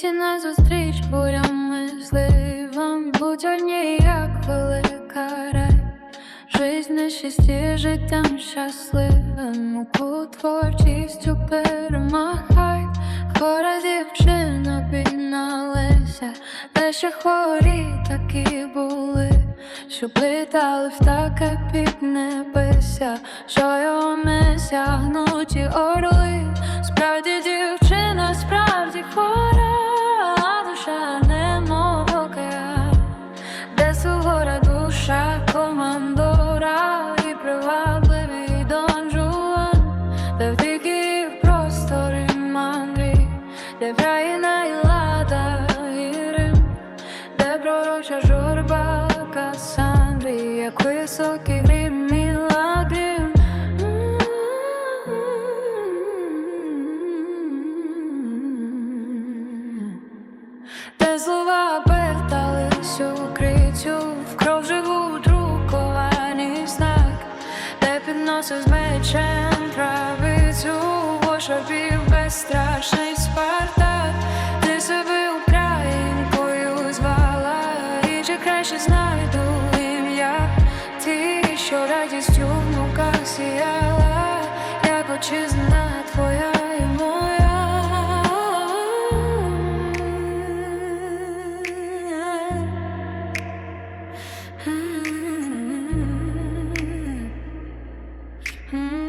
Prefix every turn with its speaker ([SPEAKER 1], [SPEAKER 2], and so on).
[SPEAKER 1] Світі назустріч бурям зливам, будь одні, як велика рай. Жизнь на щасті, життям щасливим, муку творчістю перемагай. Хвора дівчина бідна Леся, та ще хворі такі були, що плітали в таке під небеся, що його не сягнуті орли. Командора і привабливий Дон Жуан, де в диких простори мандрі, де країна і лада і де пророча журба Кассандрі, як високий грім мілагрім. Де слова пертались підносив з мечем правицю, вошарпів безстрашний спартак, ти себе українкою звала, і чи краще знайду ім'я, ти, що радістю в муках сіяла, як очизна Hmm.